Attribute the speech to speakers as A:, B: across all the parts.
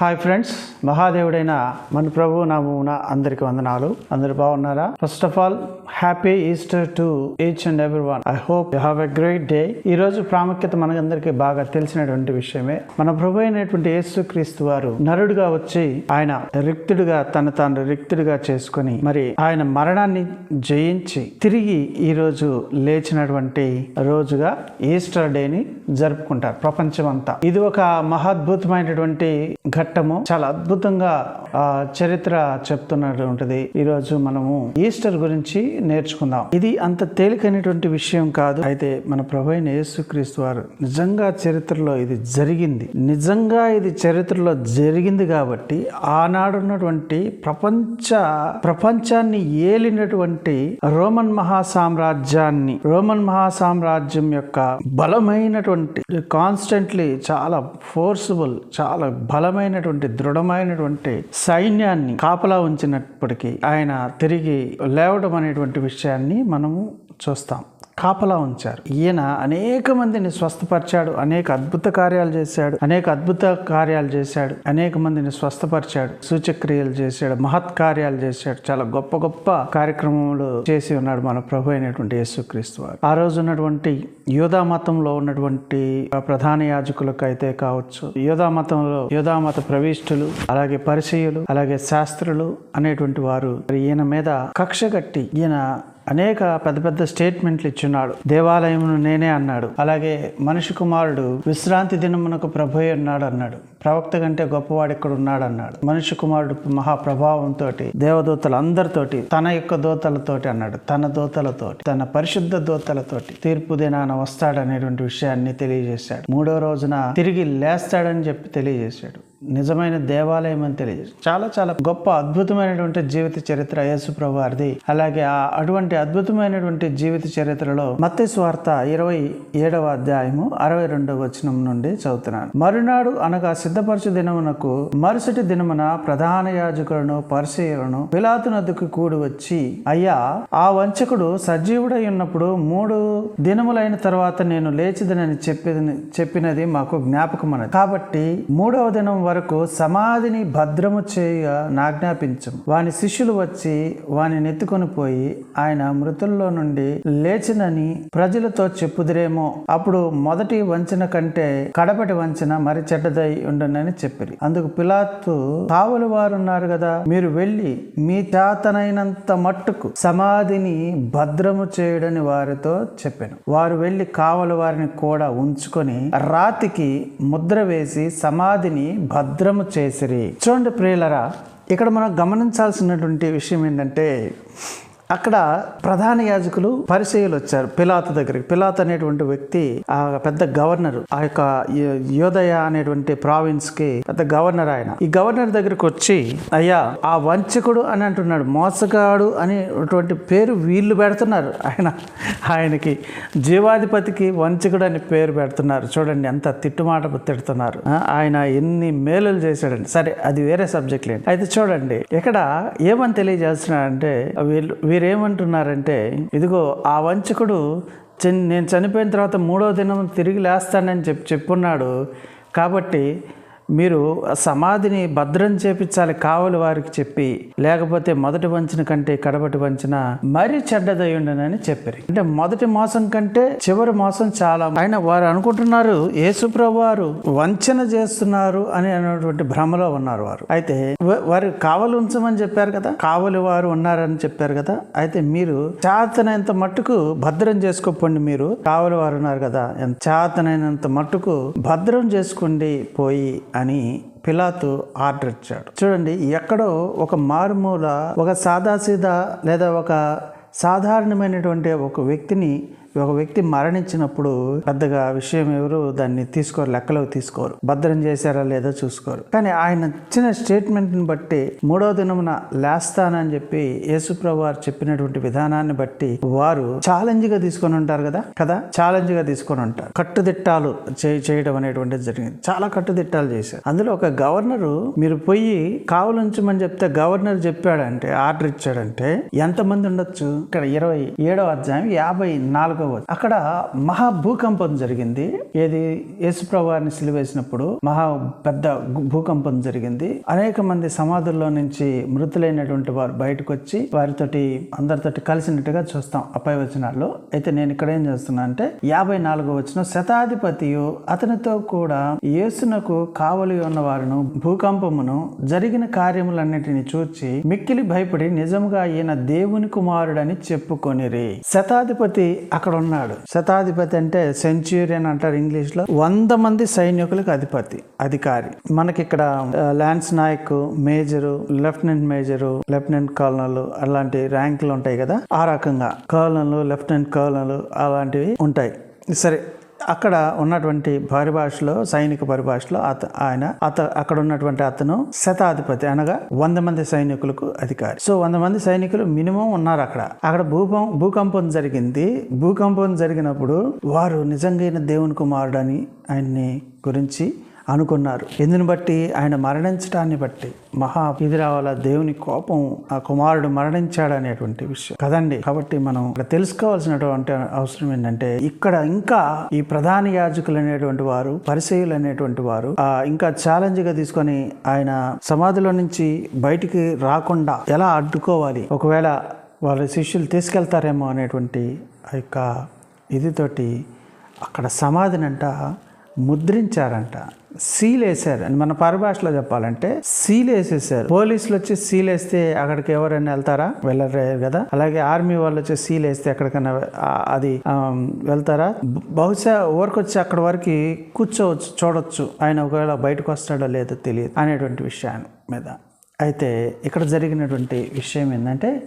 A: Hi friends మహాదేవుడైన మన ప్రభు నామున అందరికి వందనాలు. అందరు బాగున్నారా? First of all happy Easter to each and every one I hope you have a great day ఈ రోజు ప్రాముఖ్యత మనందరికీ బాగా తెలిసినటువంటి విషయమే. మన ప్రభు అయినటువంటి యేసు క్రీస్తు వారు నరుడుగా వచ్చి ఆయన రిక్తుడుగా తను తాను రిక్తుడుగా చేసుకుని మరి ఆయన మరణాన్ని జయించి తిరిగి ఈ రోజు లేచినటువంటి రోజుగా ఈస్టర్ డేని జరుపుకుంటారు. ప్రపంచమంతా. ఇది ఒక మహాద్భుతమైనటువంటి ఘట్టము చాలా అద్భుతంగా ఆ చరిత్ర చెప్తున్నటువంటిది ఈ ఈరోజు మనము ఈస్టర్ గురించి నేర్చుకుందాం. ఇది అంత తేలికైనటువంటి విషయం కాదు. అయితే మన ప్రభు అయిన యేసుక్రీస్తు వారు నిజంగా చరిత్రలో ఇది జరిగింది. నిజంగా ఇది చరిత్రలో జరిగింది కాబట్టి ఆనాడున్నటువంటి ప్రపంచ ప్రపంచాన్ని ఏలినటువంటి రోమన్ మహాసామ్రాజ్యాన్ని రోమన్ మహాసామ్రాజ్యం యొక్క బలమైనటువంటి కాన్స్టెంట్లీ చాలా ఫోర్సుబుల్ చాలా బలమైన బలమైనటువంటి దృఢమైనటువంటి సైన్యాన్ని కాపలా ఉంచినప్పటికీ ఆయన తిరిగి లేవడం అనేటువంటి విషయాన్ని మనము చూస్తాం. కాపలా ఉంచారు. ఈయన అనేక మందిని స్వస్థపరిచాడు అనేక అద్భుత కార్యాలు చేశాడు అనేక అద్భుత కార్యాలు చేశాడు అనేక మందిని స్వస్థపరిచాడు సూచక్రియలు చేశాడు మహత్ కార్యాలు చేశాడు. చాలా గొప్ప గొప్ప కార్యక్రమములు చేసి ఉన్నాడు మన ప్రభు అయినటువంటి యేసుక్రీస్తు వారు. ఆ రోజు ఉన్నటువంటి యోధా మతంలో ఉన్నటువంటి ప్రధాన యాజకులకు అయితే కావచ్చు యోధా మతంలో యోధా మత ప్రవిష్టులు అలాగే పరిచయులు అలాగే శాస్త్రులు అనేటువంటి వారు ఈయన మీద కక్ష కట్టి ఈయన అనేక పెద్ద పెద్ద స్టేట్మెంట్లు ఇచ్చున్నాడు. దేవాలయమును నేనే అన్నాడు. అలాగే మనిషి కుమారుడు విశ్రాంతి దినమునకు ప్రభు అన్నాడు అన్నాడు ప్రవక్త కంటే గొప్పవాడు ఇక్కడ ఉన్నాడు అన్నాడు మనిషి కుమారుడు మహాప్రభావంతో దేవదూతలు అందరితోటి తన యొక్క దూతలతోటి అన్నాడు. తన దూతలతోటి తన పరిశుద్ధ దూతలతోటి తీర్పు దినాన వస్తాడనేటువంటి విషయాన్ని తెలియజేశాడు. మూడో రోజున తిరిగి లేస్తాడని చెప్పి తెలియజేశాడు. నిజమైన దేవాలయం అని తెలియజేసి చాలా చాలా గొప్ప అద్భుతమైనటువంటి జీవిత చరిత్ర యేసుప్రభు వారిది అలాగే ఆ అటువంటి అద్భుతమైనటువంటి జీవిత చరిత్రలో మత్తి స్వార్త ఇరవై ఏడవ అధ్యాయము అరవై రెండవ వచనం నుండి చదువుతున్నాను. మరునాడు అనగా సిద్ధపరచు దినమునకు మరుసటి దినమున ప్రధాన యాజకులను పరిశీలను పిలాతు కూడి వచ్చి అయ్యా ఆ వంచకుడు సజీవుడై ఉన్నప్పుడు మూడు దినములైన తర్వాత నేను లేచిదనని చెప్పినది చెప్పినది మాకు జ్ఞాపకమన్నది. కాబట్టి మూడవ దినం వరకు సమాధిని భద్రము చేయ నాజ్ఞాపించం. వాని శిష్యులు వచ్చి వాని నెత్తుకొని పోయి ఆయన మృతుల్లో నుండి లేచినని ప్రజలతో చెప్పుదిరేమో. అప్పుడు మొదటి వంచన కంటే కడపటి వంచన మరి చెడ్డదై ఉండనని చెప్పిరి. అందుకు పిలాతు కావలి వారు ఉన్నారు కదా మీరు వెళ్ళి మీ చేతనైనంత మట్టుకు సమాధిని భద్రము చేయడని వారితో చెప్పాను. వారు వెళ్ళి కావలి వారిని కూడా ఉంచుకొని రాతికి ముద్ర వేసి సమాధిని భద్రము చేసిరి. చూడండి ప్రియులరా ఇక్కడ మనం గమనించాల్సినటువంటి విషయం ఏంటంటే అక్కడ ప్రధాన యాజకులు పరిచయులు వచ్చారు. పిలాత దగ్గరికి. పిలాత్ అనేటువంటి వ్యక్తి ఆ పెద్ద గవర్నర్ ఆ యొక్క యోదయ అనేటువంటి ప్రావిన్స్కి పెద్ద గవర్నర్ ఆయన. ఈ గవర్నర్ దగ్గరికి వచ్చి అయ్యా ఆ వంచకుడు అని అంటున్నాడు. మోసగాడు అనేటువంటి పేరు వీళ్ళు పెడుతున్నారు. ఆయన ఆయనకి జీవాధిపతికి వంచకుడు అని పేరు పెడుతున్నారు. చూడండి ఎంత తిట్టుమాట తిడుతున్నారు. ఆయన ఎన్ని మేలులు చేశాడండి. సరే అది వేరే సబ్జెక్ట్ లేండి. అయితే చూడండి ఇక్కడ ఏమని తెలియజేస్తున్నాడంటే వీళ్ళు మీరేమంటున్నారంటే ఇదిగో ఆ వంచకుడు చని నేను చనిపోయిన తర్వాత మూడో దినం తిరిగి లేస్తానని చెప్పి చెప్పున్నాడు. కాబట్టి మీరు సమాధిని భద్రం చేపించాలి కావలి వారికి చెప్పి లేకపోతే మొదటి వంచిన కంటే కడపటి వంచిన మరీ చెడ్డదై ఉండనని చెప్పారు. అంటే మొదటి మోసం కంటే చివరి మోసం చాలా. ఆయన వారు అనుకుంటున్నారు యేసుప్రభు వారు వంచన చేస్తున్నారు అని అనేటువంటి భ్రమలో ఉన్నారు వారు. అయితే వారు కావలి ఉంచమని చెప్పారు కదా కావలి వారు ఉన్నారని చెప్పారు కదా అయితే మీరు చేతనైనంత మట్టుకు భద్రం చేసుకోపండి మీరు. కావలి వారు ఉన్నారు కదా చేతనైనంత మట్టుకు భద్రం చేసుకోండి పోయి అని పిలాతు ఆర్డర్ ఇచ్చాడు. చూడండి ఎక్కడో ఒక మారుమూల ఒక సాదాసీదా లేదా ఒక సాధారణమైనటువంటి ఒక వ్యక్తిని ఒక వ్యక్తి మరణించినప్పుడు పెద్దగా విషయం ఎవరు దాన్ని తీసుకోరు లెక్కలోకి తీసుకోరు. భద్రం చేశారా లేదో చూసుకోరు. కానీ ఆయన ఇచ్చిన స్టేట్మెంట్ని బట్టి మూడో దినమున లేస్తానని చెప్పి యేసుప్రభు వారు చెప్పినటువంటి విధానాన్ని బట్టి వారు ఛాలెంజ్గా తీసుకొని ఉంటారు కదా? కదా? ఛాలెంజ్గా తీసుకొని ఉంటారు. కట్టుదిట్టాలు చే- చేయడం అనేటువంటిది జరిగింది. చాలా కట్టుదిట్టాలు చేశారు. అందులో ఒక గవర్నరు మీరు పోయి కావలుంచమని చెప్తే గవర్నర్ చెప్పాడంటే ఆర్డర్ ఇచ్చాడంటే ఎంతమంది ఉండొచ్చు? ఇక్కడ ఇరవై ఏడవ అధ్యాయం యాభై నాలుగు నాలుగవ అక్కడ మహా భూకంపం జరిగింది. ఏది? యేసుప్రభు సిలివేసినప్పుడు మహా పెద్ద భూకంపం జరిగింది. అనేక మంది సమాధుల్లో నుంచి మృతులైనటువంటి వారు బయటకు వచ్చి వారితోటి అందరితోటి కలిసినట్టుగా చూస్తాం అపై వచనాల్లో అయితే నేను ఇక్కడ ఏం చేస్తున్నా అంటే యాభై నాలుగో వచ్చిన శతాధిపతియు అతనితో కూడా యేసునకు కావలి ఉన్న వారును భూకంపమును జరిగిన కార్యములన్నిటిని చూచి మిక్కిలి భయపడి నిజముగా ఈయన దేవుని కుమారుడని చెప్పుకొనిరి. శతాధిపతి అక్కడ ఉన్నాడు శతాధిపతి అంటే సెంచురియన్ అంటారు ఇంగ్లీష్లో వంద మంది సైనికులకు అధిపతి అధికారి. మనకి ఇక్కడ lance naik major lieutenant major lieutenant colonel అలాంటి ర్యాంకులు ఉంటాయి కదా. ఆ రకంగా కర్నల్ లెఫ్టినెంట్ కర్నల్ అలాంటివి ఉంటాయి. సరే అక్కడ ఉన్నటువంటి పరిభాషలో సైనిక పరిభాషలో అత ఆయన అత అక్కడ ఉన్నటువంటి అతను శతాధిపతి అనగా వంద మంది సైనికులకు అధికారి. సో వంద మంది సైనికులు మినిమం ఉన్నారు అక్కడ. అక్కడ భూకం భూకంపం జరిగింది. భూకంపం జరిగినప్పుడు వారు నిజంగా దేవుని దేవుని కుమారుడని ఆయన్ని గురించి అనుకున్నారు. ఎందుని బట్టి? ఆయన మరణించడాన్ని బట్టి. మహా ఇది రావాల దేవుని కోపం ఆ కుమారుడు మరణించాడు అనేటువంటి విషయం. కదండి? కాబట్టి మనం ఇక్కడ తెలుసుకోవాల్సినటువంటి అవసరం ఏంటంటే ఇక్కడ ఇంకా ఈ ప్రధాన యాజకులు అనేటువంటి వారు పరిచయులు అనేటువంటి వారు ఆ ఇంకా ఛాలెంజ్గా తీసుకొని ఆయన సమాధిలో నుంచి బయటికి రాకుండా ఎలా అడ్డుకోవాలి? ఒకవేళ వాళ్ళ శిష్యులు తీసుకెళ్తారేమో అనేటువంటి ఆ యొక్క ఇదితోటి అక్కడ సమాధినంట ముద్రించారంట. సీల్ అని మన పరిభాషలో చెప్పాలంటే సీలేసేసారు పోలీసులు వచ్చి సీలేస్తే అక్కడికి ఎవరైనా వెళ్తారా? వెళ్ళలేరు కదా? అలాగే ఆర్మీ వాళ్ళు వచ్చి సీలేస్తే ఎక్కడికైనా అది వెళ్తారా? బహుశా ఊరికి వచ్చి అక్కడ వరకు కూర్చోవచ్చు చూడొచ్చు. ఆయన ఒకవేళ బయటకు వస్తాడో లేదో తెలియదు అనేటువంటి విషయాన్ని మీద. అయితే ఇక్కడ జరిగినటువంటి విషయం ఏంటంటే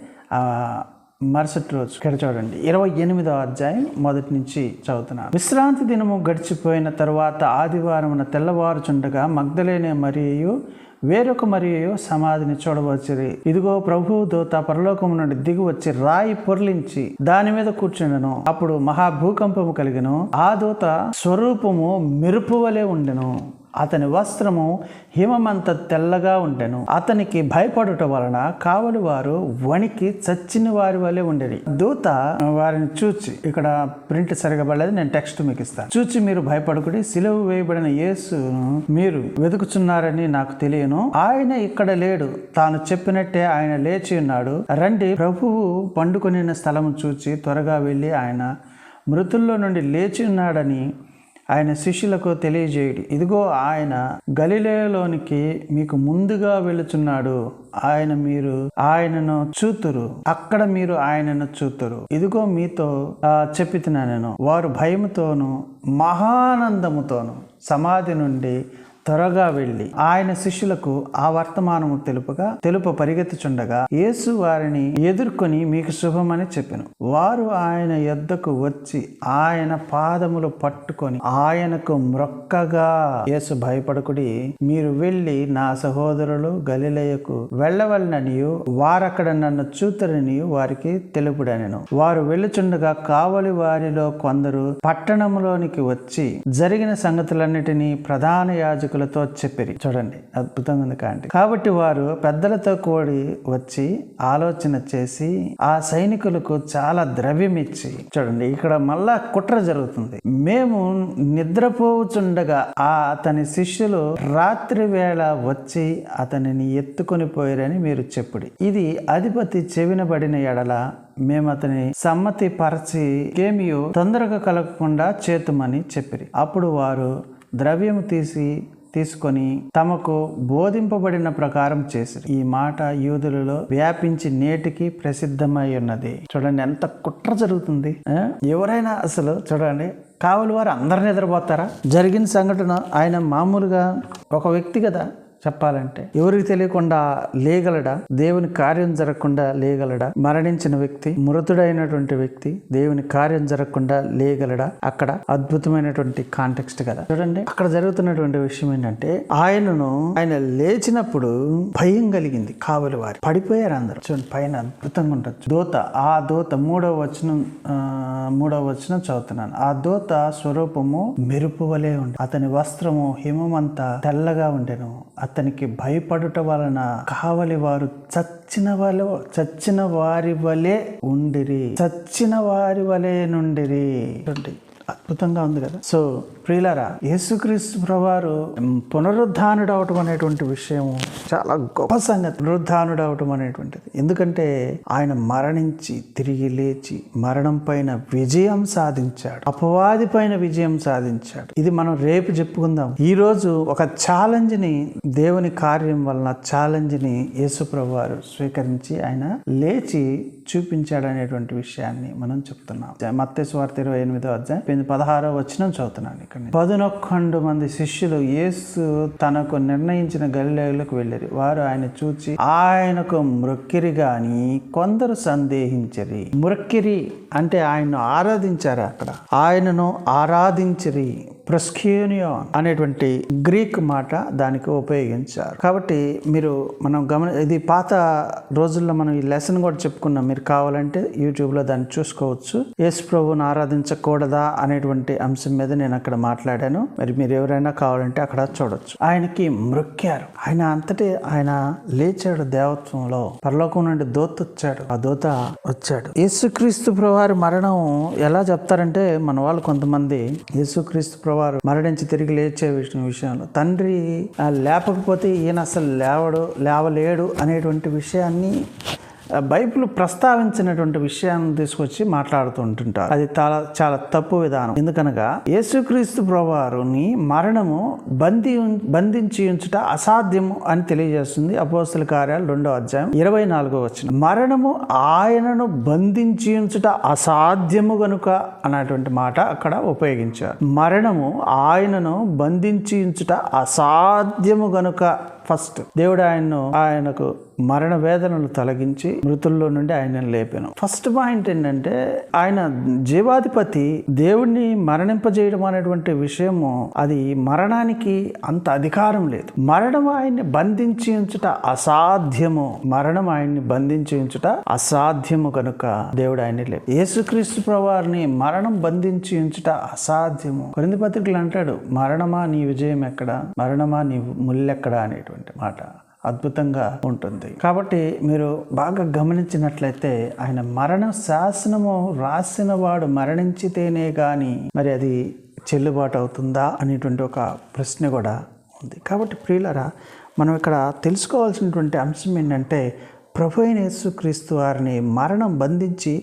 A: మరుసటి రోజు ఇక్కడ చూడండి. ఇరవై ఎనిమిదో అధ్యాయం మొదటి నుంచి చదువుతున్నాను. విశ్రాంతి దినము గడిచిపోయిన తరువాత ఆదివారం తెల్లవారుచుండగా మగ్ధలేనే మరియు వేరొక మరియు సమాధిని చూడవచ్చిరి. ఇదిగో ప్రభు దూత పరలోకము నుండి దిగి వచ్చి రాయి పొర్లించి దాని మీద కూర్చుండెను. అప్పుడు మహాభూకంపము కలిగను. ఆ దూత స్వరూపము మెరుపు వలె ఉండెను. అతని వస్త్రము హిమమంత తెల్లగా ఉండెను. అతనికి భయపడటం వలన కావలి వారు వణికి చచ్చిన వారి వలె ఉండేది. దూత వారిని చూచి ఇక్కడ ప్రింట్ సరిగా పడలేదు నేను టెక్స్ట్ మీకు ఇస్తాను. చూచి మీరు భయపడకుడి సిలువ వేయబడిన యేసును మీరు వెతుకుచున్నారని నాకు తెలియను. ఆయన ఇక్కడ లేడు. తాను చెప్పినట్టే ఆయన లేచి ఉన్నాడు. రండి ప్రభువు పండుకొనిన స్థలము చూచి త్వరగా వెళ్ళి ఆయన మృతుల్లో నుండి లేచి ఉన్నాడని ఆయన శిష్యులకు తెలియజేయడు. ఇదిగో ఆయన గలిలేలోనికి మీకు ముందుగా వెళుచున్నాడు. ఆయన మీరు ఆయనను చూతురు. అక్కడ మీరు ఆయనను చూతురు. ఇదిగో మీతో ఆ, చెప్పుతున్నా నేను. వారు భయముతోను మహానందముతోను సమాధి నుండి త్వరగా వెళ్ళి ఆయన శిష్యులకు ఆ వర్తమానము తెలుపగా తెలుప పరిగెత్తుచుండగా యేసు వారిని ఎదుర్కొని మీకు శుభమని చెప్పెను. వారు ఆయన యొద్దకు వచ్చి ఆయన పాదములు పట్టుకొని ఆయనకు మ్రొక్కగా యేసు భయపడకుడి మీరు వెళ్ళి నా సహోదరులు గలిలయకు వెళ్ళవలననియు వారక్కడ నన్ను చూతరని వారికి తెలుపుడనెను. వారు వెళ్ళుచుండగా కావలి వారిలో కొందరు పట్టణంలోనికి వచ్చి జరిగిన సంగతులన్నిటినీ ప్రధాన యాజకులతో చెప్పిరి చూడండి అద్భుతంగా ఉంది కాండి కాబట్టి వారు పెద్దలతో కూడి వచ్చి ఆలోచన చేసి ఆ సైనికులకు చాలా ద్రవ్యం ఇచ్చి చూడండి ఇక్కడ మళ్ళా కుట్ర జరుగుతుంది. మేము నిద్రపోవుచుండగా ఆ అతని శిష్యులు రాత్రి వేళ వచ్చి అతనిని ఎత్తుకొని పోయారని మీరు చెప్పుడి. ఇది అధిపతి చెవినబడిన ఎడల మేము అతని సమ్మతి పరచి ఏమియో తొందరగా కలగకుండా చేతుమని చెప్పిరి. అప్పుడు వారు ద్రవ్యము తీసి తీసుకొని తమకు బోధింపబడిన ప్రకారం చేసిరి. ఈ మాట యూదులలో వ్యాపించి నేటికి ప్రసిద్ధమై ఉన్నది. చూడండి ఎంత కుట్ర జరుగుతుంది ఎవరైనా అసలు చూడండి కావలి వారు అందరు నిద్రపోతారా జరిగిన సంఘటన ఆయన మామూలుగా ఒక వ్యక్తి కదా చెప్పాలంటే ఎవరికి తెలియకుండా లేగలడా? దేవుని కార్యం జరగకుండా లేగలడా? మరణించిన వ్యక్తి మృతుడైనటువంటి వ్యక్తి దేవుని కార్యం జరగకుండా లేగలడా? అక్కడ అద్భుతమైనటువంటి కాంటెక్స్ట్ కదా. చూడండి అక్కడ జరుగుతున్నటువంటి విషయం ఏంటంటే ఆయనను ఆయన లేచినప్పుడు భయం కలిగింది కావలి వారి. పడిపోయారు అందరూ. చూడండి పైన అద్భుతంగా ఉంటుంది. దోత ఆ దోత మూడవ వచనం మూడవ వచనం చదువుతున్నాను. ఆ దోత స్వరూపము మెరుపు వలె ఉండి అతని వస్త్రము హిమమంతా తెల్లగా ఉండెను. అతనికి భయపడుట వలన కావలి వారు చచ్చిన వాళ్ళు చచ్చిన వారి వలె ఉండిరి. చచ్చిన వారి వలె నుండిరి. అద్భుతంగా ఉంది కదా. సో ప్రియులారా యేసుక్రీస్తు ప్రభువారు పునరుద్ధానుడు అవటం అనేటువంటి విషయం చాలా గొప్ప సంగతి. పునరుద్ధానుడు అవటం అనేటువంటిది. ఎందుకంటే ఆయన మరణించి తిరిగి లేచి మరణం పైన విజయం సాధించాడు. అపవాది పైన విజయం సాధించాడు. ఇది మనం రేపు చెప్పుకుందాం. ఈ రోజు ఒక ఛాలెంజ్ని దేవుని కార్యం వలన ఛాలెంజ్ని యేసు ప్రభువారు స్వీకరించి ఆయన లేచి చూపించాడనేటువంటి విషయాన్ని మనం చెప్తున్నాం. మత్తే స్వార్థ ఇరవై ఎనిమిదో అధ్యాయం పదహారో వచ్చిన చదువుతున్నాను ఇక్కడ. పదునొక్కండు మంది శిష్యులు యేసు తనకు నిర్ణయించిన గలిలేయులకు వెళ్ళారు. వారు ఆయన చూచి ఆయనకు మృక్కిరి గాని కొందరు సందేహించరి. మృక్కిరి అంటే ఆయన్ను ఆరాధించారు అక్కడ. ఆయనను ఆరాధించరి. ప్రస్క్యూనియో అనేటువంటి గ్రీక్ మాట దానికి ఉపయోగించారు. కాబట్టి మీరు మనం గమన ఇది పాత రోజుల్లో మనం ఈ లెసన్ కూడా చెప్పుకున్నాం. మీరు కావాలంటే యూట్యూబ్లో దాన్ని చూసుకోవచ్చు. యేసు ప్రభువును ఆరాధించకూడదా అనేటువంటి అంశం మీద నేను అక్కడ మాట్లాడాను. మరి మీరు ఎవరైనా కావాలంటే అక్కడ చూడొచ్చు. ఆయనకి మృక్కారు. ఆయన అంతటి ఆయన లేచాడు దేవత్వంలో. పరలోకం నుండి దోత వచ్చాడు. ఆ దోత వచ్చాడు. యేసుక్రీస్తు ప్రభువారి మరణం ఎలా చెప్తారంటే మన వాళ్ళు కొంతమంది యేసుక్రీస్తు ప్రభువారు మరణించి తిరిగి లేచే విషయం విషయంలో. తండ్రి ఆ, లేపకపోతే ఈయన అసలు లేవడు లేవలేడు అనేటువంటి విషయాన్ని బైబిల్ ప్రస్తావించినటువంటి విషయాన్ని తీసుకొచ్చి మాట్లాడుతూ ఉంటుంటారు. అది చాలా చాలా తప్పు విధానం. ఎందుకనగా యేసుక్రీస్తు ప్రభువారుని మరణము బంధి బంధించి ఉంచుట అసాధ్యము అని తెలియజేస్తుంది అపోస్తుల కార్యాలు రెండో అధ్యాయం ఇరవై నాలుగో వచ్చిన మరణము ఆయనను బంధించి ఉంచుట అసాధ్యము గనుక అన్నటువంటి మాట అక్కడ ఉపయోగించారు. మరణము ఆయనను బంధించి ఉంచుట అసాధ్యము గనుక ఫస్ట్. దేవుడు ఆయన్ను ఆయనకు మరణ వేదనలు తొలగించి మృతుల్లో నుండి ఆయనను లేపాను. ఫస్ట్ పాయింట్ ఏంటంటే ఆయన జీవాధిపతి దేవుణ్ణి మరణింపజేయడం అనేటువంటి విషయము అది మరణానికి అంత అధికారం లేదు. మరణం ఆయన్ని బంధించి ఉంచుట అసాధ్యము. మరణం ఆయన్ని బంధించి ఉంచుట అసాధ్యము కనుక దేవుడు ఆయన్ని లేపు యేసుక్రీస్తు ప్రవారిని మరణం బంధించి ఉంచుట అసాధ్యము. కొరింది పత్రికలు అంటాడు మరణమా నీ విజయం ఎక్కడ? మరణమా నీ ముళ్ళెక్కడా అనేటువంటి మాట. అద్భుతంగా ఉంటుంది. కాబట్టి మీరు బాగా గమనించినట్లయితే ఆయన మరణ శాసనము రాసిన వాడు మరణించితేనే గాని మరి అది చెల్లుబాటు అవుతుందా అనేటువంటి ఒక ప్రశ్న కూడా ఉంది. కాబట్టి ప్రియులరా మనం ఇక్కడ తెలుసుకోవాల్సినటువంటి అంశం ఏంటంటే ప్రభు అయిన యేసుక్రీస్తు వారిని మరణం బంధించి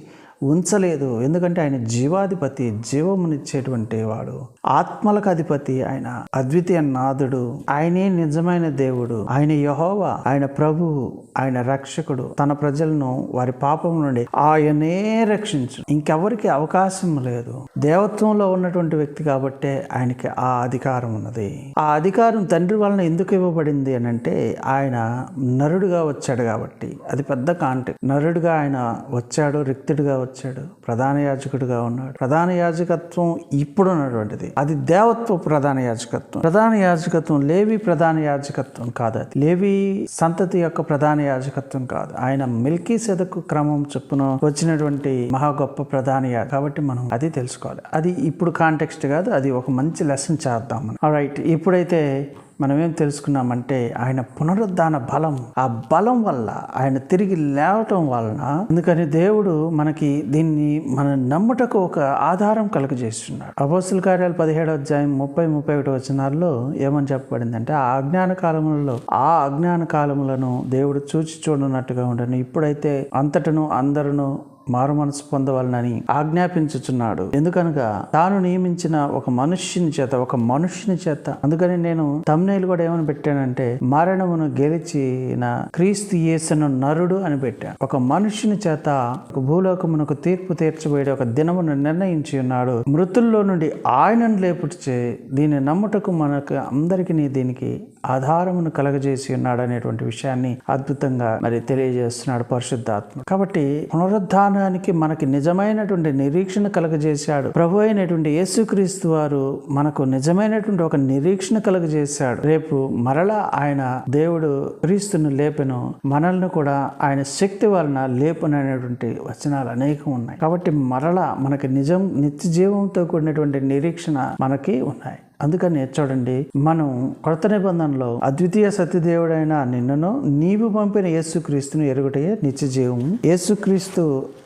A: ఉంచలేదు. ఎందుకంటే ఆయన జీవాధిపతి జీవమునిచ్చేటువంటి వాడు. ఆత్మలకు అధిపతి ఆయన అద్వితీయ నాథుడు. ఆయనే నిజమైన దేవుడు. ఆయన యహోవా ఆయన ప్రభువు ఆయన రక్షకుడు. తన ప్రజలను వారి పాపం నుండి ఆయనే రక్షించు. ఇంకెవరికి అవకాశం లేదు. దేవత్వంలో ఉన్నటువంటి వ్యక్తి కాబట్టే ఆయనకి ఆ అధికారం ఉన్నది. ఆ అధికారం తండ్రి వలన ఎందుకు ఇవ్వబడింది అని అంటే ఆయన నరుడుగా వచ్చాడు కాబట్టి. అది పెద్ద కాంటెక్ట్ నరుడుగా ఆయన వచ్చాడు రిక్తుడిగా వచ్చాడు వచ్చాడు. ప్రధాన యాజకుడిగా ఉన్నాడు. ప్రధాన యాజకత్వం ఇప్పుడు ఉన్నటువంటిది. అది దేవత్వ ప్రధాన యాజకత్వం. ప్రధాన యాజకత్వం లేవి ప్రధాన యాజకత్వం కాదు అది. లేవి సంతతి యొక్క ప్రధాన యాజకత్వం కాదు. ఆయన మిల్కీ సెదకు క్రమం చొప్పున వచ్చినటువంటి మహా గొప్ప ప్రధాన కాబట్టి మనం అది తెలుసుకోవాలి. అది ఇప్పుడు కాంటెక్స్ట్ కాదు. అది ఒక మంచి లెసన్ చేద్దాం రైట్ ఇప్పుడైతే మనం ఏం తెలుసుకున్నామంటే ఆయన పునరుద్ధాన బలం. ఆ బలం వల్ల ఆయన తిరిగి లేవటం వలన అందుకని దేవుడు మనకి దీన్ని మన నమ్ముటకు ఒక ఆధారం కలుగజేస్తున్నాడు. అపోస్తుల కార్యాలు పదిహేడు అధ్యాయం ముప్పై ముప్పై ఒకటి వచనాల్లో ఏమని చెప్పబడిందంటే ఆ అజ్ఞాన కాలములలో ఆ అజ్ఞాన కాలములను దేవుడు చూచి చూడనట్టుగా ఉండను. ఇప్పుడైతే అంతటను అందరును మారు మనసు పొందవలనని ఆజ్ఞాపించుచున్నాడు. ఎందుకనగా తాను నియమించిన ఒక మనుష్యుని చేత ఒక మనుష్యుని చేత అందుకని నేను తమ్నైలు కూడా ఏమని పెట్టానంటే మరణమును గెలిచిన క్రీస్తు యేసును నరుడు అని పెట్టాను ఒక మనుష్యుని చేత ఒక భూలోకమునకు తీర్పు తీర్చబోయే ఒక దినమును నిర్ణయించి ఉన్నాడు. మృతుల్లో నుండి ఆయనను లేపుటిచే దీన్ని నమ్ముటకు మనకు అందరికీ దీనికి ఆధారమును కలగజేసి ఉన్నాడు అనేటువంటి విషయాన్ని అద్భుతంగా మరి తెలియజేస్తున్నాడు పరిశుద్ధాత్మ. కాబట్టి పునరుద్ధానానికి మనకి నిజమైనటువంటి నిరీక్షణ కలగజేశాడు. ప్రభు అయినటువంటి యేసుక్రీస్తు వారు మనకు నిజమైనటువంటి ఒక నిరీక్షణ కలగజేశాడు. రేపు మరలా ఆయన దేవుడు క్రీస్తును లేపెను మనల్ని కూడా ఆయన శక్తి వలన లేపుననేటువంటి వచనాలు అనేకం ఉన్నాయి. కాబట్టి మరలా మనకి నిజం నిత్య జీవంతో కూడినటువంటి నిరీక్షణ మనకి ఉన్నాయి. అందుకని చూడండి మనం కొత్త నిబంధనలో అద్వితీయ సత్యదేవుడైన నిన్నను నీవు పంపిన యేసుక్రీస్తును ఎరుగుటయే నిత్య జీవం యేసుక్రీస్తు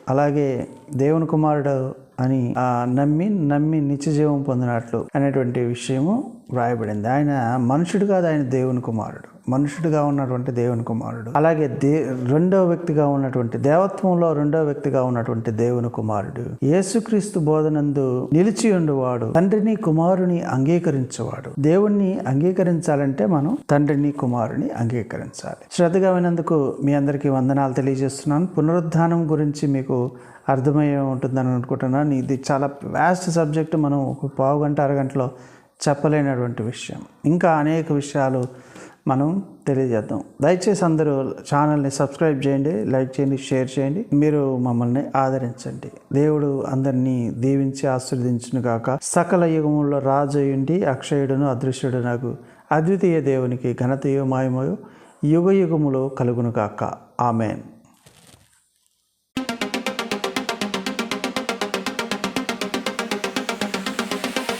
A: అలాగే దేవుని కుమారుడు అని ఆ, నమ్మి నమ్మి నిత్య జీవం పొందినట్లు అనేటువంటి విషయము వ్రాయబడింది. ఆయన మనుషుడు కాదు ఆయన దేవుని కుమారుడు. మనుషుడిగా ఉన్నటువంటి దేవుని కుమారుడు. అలాగే దే రెండో వ్యక్తిగా ఉన్నటువంటి దేవత్వంలో రెండో వ్యక్తిగా ఉన్నటువంటి దేవుని కుమారుడు. యేసుక్రీస్తు బోధనందు నిలిచి ఉండువాడు తండ్రిని కుమారుని అంగీకరించేవాడు. దేవుణ్ణి అంగీకరించాలంటే మనం తండ్రిని కుమారుని అంగీకరించాలి. శ్రద్ధగా వినందుకు మీ అందరికీ వందనాలు తెలియజేస్తున్నాను. పునరుద్ధానం గురించి మీకు అర్థమయ్యే ఉంటుందని అనుకుంటున్నాను. ఇది చాలా వ్యాస్ట్ సబ్జెక్ట్ మనం ఒక పావు గంట అరగంటలో చెప్పలేనటువంటి విషయం. ఇంకా అనేక విషయాలు మనం తెలియజేద్దాం. దయచేసి అందరూ ఛానల్ని సబ్స్క్రైబ్ చేయండి లైక్ చేయండి షేర్ చేయండి. మీరు మమ్మల్ని ఆదరించండి. దేవుడు అందరినీ దీవించి ఆశీర్వదించును గాక. సకల యుగముల్లో రాజయుండి అక్షయుడును అదృశ్యుడు నాకు అద్వితీయ దేవునికి ఘనతయో మాయమయో యుగ యుగములో కలుగును కాక ఆమెన్.